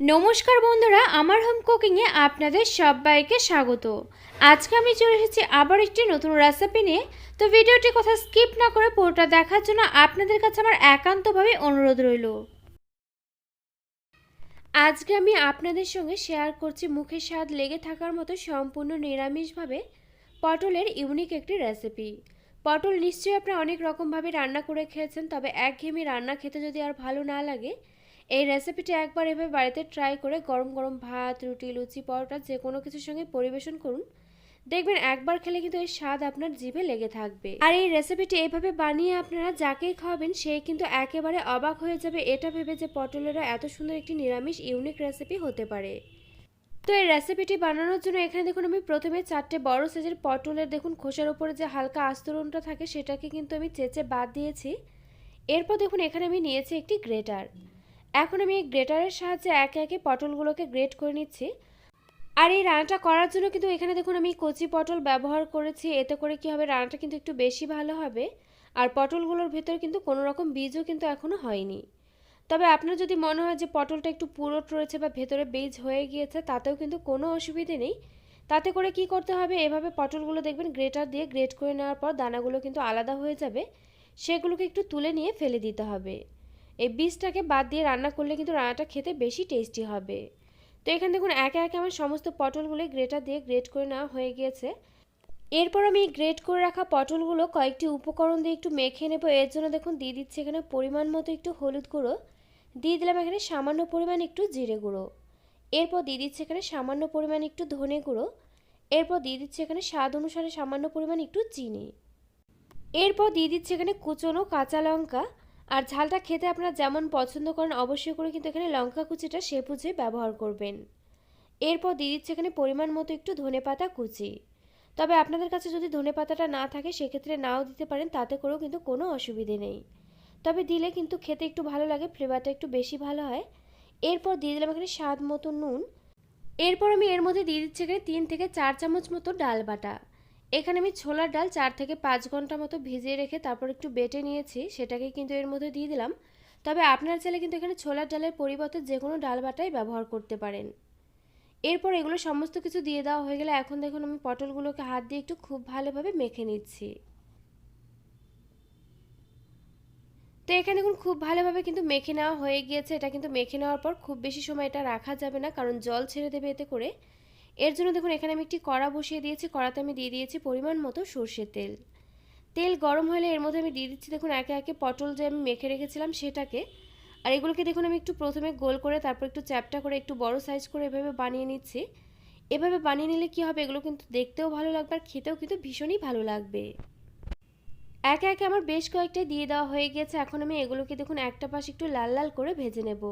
নমস্কার বন্ধুরা, আমার হোম কুকিংয়ে আপনাদের সবাইকে স্বাগত। আজকে আমি চলে এসেছি আবার একটি নতুন রেসিপি নিয়ে। তো ভিডিওটি কথা স্কিপ না করে পুরোটা দেখার জন্য আপনাদের কাছে আমার একান্তভাবে অনুরোধ রইল। আজকে আমি আপনাদের সঙ্গে শেয়ার করছি মুখে স্বাদ লেগে থাকার মতো সম্পূর্ণ নিরামিষভাবে পটলের ইউনিক একটি রেসিপি পটল নিশ্চয়ই আপনারা অনেক রকমভাবে রান্না করে খেয়েছেন, তবে একঘেয়েমি রান্না খেতে যদি আর ভালো না লাগে এই রেসিপিটি একবার এভাবে বাড়িতে ট্রাই করে গরম গরম ভাত, রুটি, লুচি, পরোটা যে কোনো কিছুর সঙ্গে পরিবেশন করুন। দেখবেন একবার খেলে কিন্তু এই স্বাদ আপনার জিভে লেগে থাকবে। আর এই রেসিপিটি এভাবে বানিয়ে আপনারা যাকেই খাওয়াবেন, সে কিন্তু একেবারে অবাক হয়ে যাবে। এটা ভেবে যে পটলেরা এত সুন্দর একটি নিরামিষ ইউনিক রেসিপি হতে পারে। তো এই রেসিপিটি বানানোর জন্য এখানে দেখুন, আমি প্রথমে চারটে বড় সাইজের পটলের দেখুন, খোসার উপরে যে হালকা আস্তরণটা থাকে, সেটাকে কিন্তু আমি চেঁচে বাদ দিয়েছি। এরপর দেখুন, এখানে আমি নিয়েছি একটি গ্রেটার এখন আমি এই গ্রেটারের সাহায্যে একে একে পটলগুলোকে গ্রেট করে নিচ্ছি। আর এই রান্নাটা করার জন্য কিন্তু এখানে দেখুন আমি কচি পটল ব্যবহার করেছি। এতে করে কি হবে, রান্নাটা কিন্তু একটু বেশি ভালো হবে। আর পটলগুলোর ভেতর কিন্তু কোনো রকম বীজও কিন্তু এখনও হয়নি। তবে আপনার যদি মনে হয় যে পটলটা একটু পুরোট রয়েছে বা ভেতরে বীজ হয়ে গিয়েছে, তাতেও কিন্তু কোনো অসুবিধে নেই। তাতে করে কি করতে হবে, এভাবে পটলগুলো দেখবেন গ্রেটার দিয়ে গ্রেট করে নেওয়ার পর দানাগুলো কিন্তু আলাদা হয়ে যাবে। সেগুলোকে একটু তুলে নিয়ে ফেলে দিতে হবে। এই বীজটাকে বাদ দিয়ে রান্না করলে কিন্তু রান্নাটা খেতে বেশি টেস্টি হবে। তো এখানে দেখুন, একে একে আমার সমস্ত পটলগুলো গ্রেটার দিয়ে গ্রেট করে নেওয়া হয়ে গিয়েছে এরপর আমি গ্রেট করে রাখা পটলগুলো কয়েকটি উপকরণ দিয়ে একটু মেখে নেব। এর জন্য দেখুন, দিয়ে দিচ্ছি এখানে পরিমাণ মতো একটু হলুদ গুঁড়ো। দিয়ে দিলাম এখানে সামান্য পরিমাণ একটু জিরে গুঁড়ো। এরপর দিয়ে দিচ্ছি এখানে সামান্য পরিমাণ একটু ধনে গুঁড়ো। এরপর দিয়ে দিচ্ছি এখানে স্বাদ অনুসারে সামান্য পরিমাণ একটু চিনি। এরপর দিয়ে দিচ্ছি এখানে কুচনো কাঁচা লঙ্কা। আর ঝালটা খেতে আপনারা যেমন পছন্দ করেন, অবশ্যই করে কিন্তু এখানে লঙ্কা কুচিটা সে বুঝে ব্যবহার করবেন। এরপর দিয়ে দিচ্ছে এখানে পরিমাণ মতো একটু ধনে পাতা কুচি। তবে আপনাদের কাছে যদি ধনে পাতাটা না থাকে, সেক্ষেত্রে নাও দিতে পারেন, তাতে করেও কিন্তু কোনো অসুবিধে নেই। তবে দিলে কিন্তু খেতে একটু ভালো লাগে ফ্লেভারটা একটু বেশি ভালো হয়। এরপর দিয়ে দিলাম এখানে স্বাদ মতো নুন। এরপর আমি এর মধ্যে দিয়ে দিচ্ছি এখানে তিন থেকে চার চামচ মতো ডাল বাটা। এখানে আমি ছোলার ডাল চার থেকে পাঁচ ঘণ্টা মতো ভিজিয়ে রেখে তারপর একটু বেটে নিয়েছি, সেটাকে কিন্তু এর মধ্যে দিয়ে দিলাম। তবে আপনার চাইলে কিন্তু এখানে ছোলার ডালের পরিবর্তে যে কোনো ডাল বাটাই ব্যবহার করতে পারেন। এরপর এগুলো সমস্ত কিছু দিয়ে দেওয়া হয়ে গেলে এখন দেখুন আমি পটলগুলোকে হাত দিয়ে একটু খুব ভালোভাবে মেখে নিচ্ছি। তো এখানে দেখুন খুব ভালোভাবে কিন্তু মেখে নেওয়া হয়ে গিয়েছে। এটা কিন্তু মেখে নেওয়ার পর খুব বেশি সময় এটা রাখা যাবে না, কারণ জল ছেড়ে দেবে এতে করে। এর জন্য দেখুন, এখানে আমি একটি কড়া বসিয়ে দিয়েছি। কড়াতে আমি দিয়ে দিয়েছি পরিমাণ মতো সর্ষের তেল। তেল গরম হলে এর মধ্যে আমি দিয়ে দিচ্ছি দেখুন, একে একে পটল যে আমি মেখে রেখেছিলাম সেটাকে। আর এগুলোকে দেখুন, আমি একটু প্রথমে গোল করে তারপর একটু চ্যাপটা করে একটু বড় সাইজ করে এভাবে বানিয়ে নিচ্ছি। এভাবে বানিয়ে নিলে কি হবে? এগুলো কিন্তু দেখতেও ভালো লাগবে আর খেতেও কিন্তু ভীষণই ভালো লাগবে। একে একে আমার বেশ কয়েকটাই দিয়ে দেওয়া হয়ে গেছে এখন আমি এগুলোকে দেখুন, একটা পাশ একটু লাল লাল করে ভেজে নেব।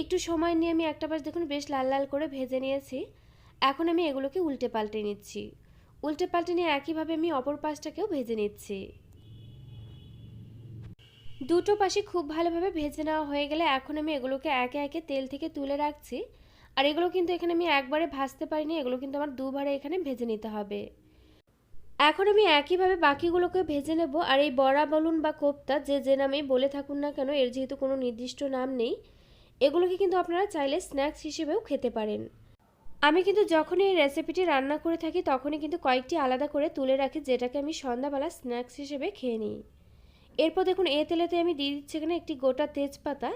একটু সময় নিয়ে আমি একটা পাশ দেখুন, বেশ লাল লাল করে ভেজে নিয়েছি। এখন আমি এগুলোকে উল্টে পাল্টে নিচ্ছি। উল্টে পাল্টে নিয়ে একইভাবে আমি অপর পাশটাকেও ভেজে নিচ্ছি। দুটো পাশে খুব ভালোভাবে ভেজে নেওয়া হয়ে গেলে এখন আমি এগুলোকে একে একে তেল থেকে তুলে রাখছি। আর এগুলো কিন্তু এখানে আমি একবারে ভাজতে পারিনি, এগুলো কিন্তু আমার দুবারে এখানে ভেজে নিতে হবে। এখন আমি একইভাবে বাকিগুলোকে ভেজে নেব, আর এই বড়া বলুন বা কোপ্তা, যে যে নামেই বলে থাকুন না কেন, এর যেহেতু কোনো নির্দিষ্ট নাম নেই, এগুলোকে কিন্তু আপনারা চাইলে স্ন্যাক্স হিসেবেও খেতে পারেন। আমি কিন্তু যখনই এই রেসিপিটি রান্না করে থাকি, তখনই কিন্তু কয়েকটি আলাদা করে তুলে রাখি, যেটাকে আমি সন্ধ্যাবেলা স্ন্যাক্স হিসেবে খেয়ে নিই। এরপর দেখুন, এ তেলেতে আমি দিয়ে দিচ্ছি এখানে একটি গোটা তেজপাতা।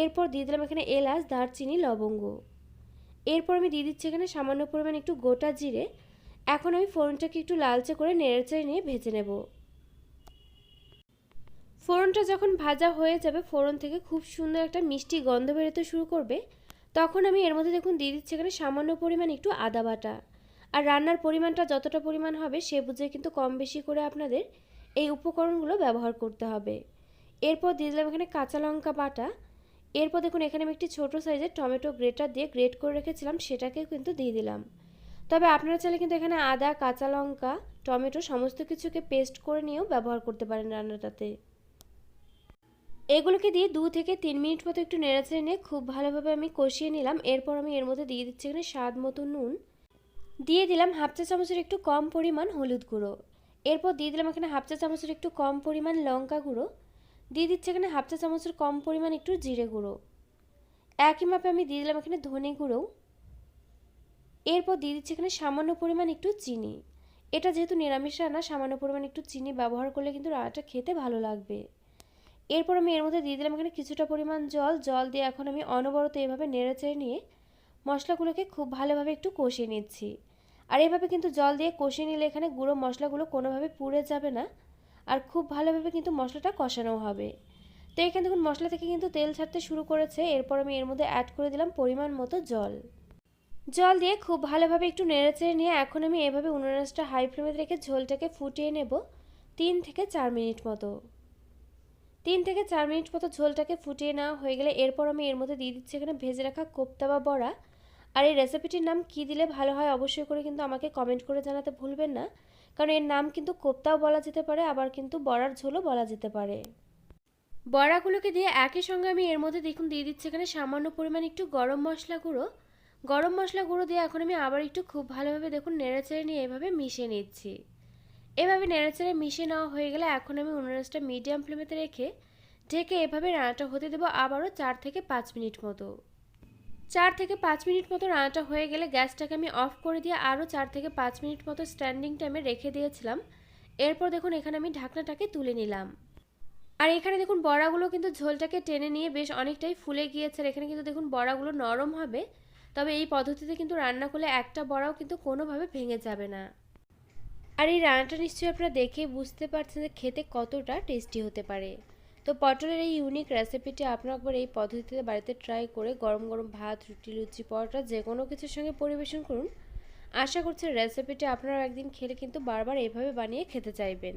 এরপর দিয়ে দিলাম এখানে এলাচ, দারচিনি, লবঙ্গ। এরপর আমি দিয়ে দিচ্ছি এখানে সামান্য পরিমাণ একটু গোটা জিরে। এখন আমি ফোড়নটাকে একটু লালচে করে নেড়েচেড়ে নিয়ে ভেজে নেব। ফোড়নটা যখন ভাজা হয়ে যাবে, ফোড়ন থেকে খুব সুন্দর একটা মিষ্টি গন্ধ বেরোতে শুরু করবে। তখন আমি এর মধ্যে দেখুন দিয়ে দিচ্ছি এখানে সামান্য পরিমাণ একটু আদা বাটা। আর রান্নার পরিমাণটা যতটা পরিমাণ হবে সে বুঝে কিন্তু কম বেশি করে আপনাদের এই উপকরণগুলো ব্যবহার করতে হবে। এরপর দিয়ে দিলাম এখানে কাঁচা লঙ্কা বাটা। এরপর দেখুন এখানে আমি একটি ছোটো সাইজের টমেটো গ্রেটার দিয়ে গ্রেট করে রেখেছিলাম সেটাকে কিন্তু দিয়ে দিলাম। তবে আপনারা চাইলে কিন্তু এখানে আদা, কাঁচা লঙ্কা, টমেটো সমস্ত কিছুকে পেস্ট করে নিয়েও ব্যবহার করতে পারেন রান্নাটাতে। এগুলোকে দিয়ে দু থেকে তিন মিনিট মতো একটু নেড়েচেড়ে নিয়ে খুব ভালোভাবে আমি কষিয়ে নিলাম। এরপর আমি এর মধ্যে দিয়ে দিচ্ছি এখানে স্বাদ মতো নুন। দিয়ে দিলাম হাফ চা চামচের একটু কম পরিমাণ হলুদ গুঁড়ো। এরপর দিয়ে দিলাম এখানে হাফ চা চামচের একটু কম পরিমাণ লঙ্কা গুঁড়ো। দিয়ে দিচ্ছি এখানে হাফ চা চামচের কম পরিমাণ একটু জিরে গুঁড়ো। একই মাপে আমি দিয়ে দিলাম এখানে ধনে গুঁড়ো। এরপর দিয়ে দিচ্ছি এখানে সামান্য পরিমাণ একটু চিনি। এটা যেহেতু নিরামিষ রান্না, সামান্য পরিমাণ একটু চিনি ব্যবহার করলে কিন্তু রান্নাটা খেতে ভালো লাগবে। এরপর আমি এর মধ্যে দিয়ে দিলাম এখানে কিছুটা পরিমাণ জল। জল দিয়ে এখন আমি অনবরত এভাবে নেড়েচেড়ে নিয়ে মশলাগুলোকে খুব ভালোভাবে একটু কষিয়ে নিচ্ছি। আর এভাবে কিন্তু জল দিয়ে কষিয়ে নিলে এখানে গুঁড়ো মশলাগুলো কোনোভাবে পুড়ে যাবে না আর খুব ভালোভাবে কিন্তু মশলাটা কষানো হবে। তো এখানে দেখুন, মশলা থেকে কিন্তু তেল ছাড়তে শুরু করেছে। এরপর আমি এর মধ্যে অ্যাড করে দিলাম পরিমাণ মতো জল। জল দিয়ে খুব ভালোভাবে একটু নেড়েচেড়ে নিয়ে এখন আমি এভাবে উনুনাসটা হাই ফ্লেমে রেখে ঝোলটাকে ফুটিয়ে নেব তিন থেকে চার মিনিট মতো। তিন থেকে চার মিনিট মতো ঝোলটাকে ফুটিয়ে নেওয়া হয়ে গেলে এরপর আমি এর মধ্যে দিয়ে দিচ্ছি এখানে ভেজে রাখা কোপ্তা বা বড়া। আর এই রেসিপিটির নাম কী দিলে ভালো হয় অবশ্যই করে কিন্তু আমাকে কমেন্ট করে জানাতে ভুলবেন না। কারণ এর নাম কিন্তু কোপ্তাও বলা যেতে পারে, আবার কিন্তু বড়ার ঝোলও বলা যেতে পারে। বড়াগুলোকে দিয়ে একই সঙ্গে আমি এর মধ্যে দেখুন দিয়ে দিচ্ছি এখানে সামান্য পরিমাণ একটু গরম মশলা গুঁড়ো। গরম মশলা গুঁড়ো দিয়ে এখন আমি আবার একটু খুব ভালোভাবে দেখুন নেড়েচেড়ে নিয়ে এভাবে মিশিয়ে নিচ্ছি। এভাবে নেড়েচেড়ে মিশিয়ে নেওয়া হয়ে গেলে এখন আমি উনুনাসটা মিডিয়াম ফ্লেমেতে রেখে ঢেকে এভাবে রান্নাটা হতে দেবো আবারও চার থেকে পাঁচ মিনিট মতো। চার থেকে পাঁচ মিনিট মতো রান্নাটা হয়ে গেলে গ্যাসটাকে আমি অফ করে দিয়ে আরও চার থেকে পাঁচ মিনিট মতো স্ট্যান্ডিং টাইমে রেখে দিয়েছিলাম। এরপর দেখুন এখানে আমি ঢাকনাটাকে তুলে নিলাম। আর এখানে দেখুন বড়াগুলো কিন্তু ঝোলটাকে টেনে নিয়ে বেশ অনেকটাই ফুলে গিয়েছে আর এখানে কিন্তু দেখুন বড়াগুলো নরম হবে। তবে এই পদ্ধতিতে কিন্তু রান্না করলে একটা বড়াও কিন্তু কোনোভাবে ভেঙে যাবে না। আর এই রান্নাটা নিশ্চয়ই আপনারা দেখেই বুঝতে পারছেন যে খেতে কতটা টেস্টি হতে পারে। তো পটলের এই ইউনিক রেসিপিটি আপনারা একবার এই পদ্ধতিতে বাড়িতে ট্রাই করে গরম গরম ভাত, রুটি, লুচি, পরোটা যে কোনো কিছুর সঙ্গে পরিবেশন করুন। আশা করছি রেসিপিটি আপনারা একদিন খেলে কিন্তু বারবার এভাবে বানিয়ে খেতে চাইবেন।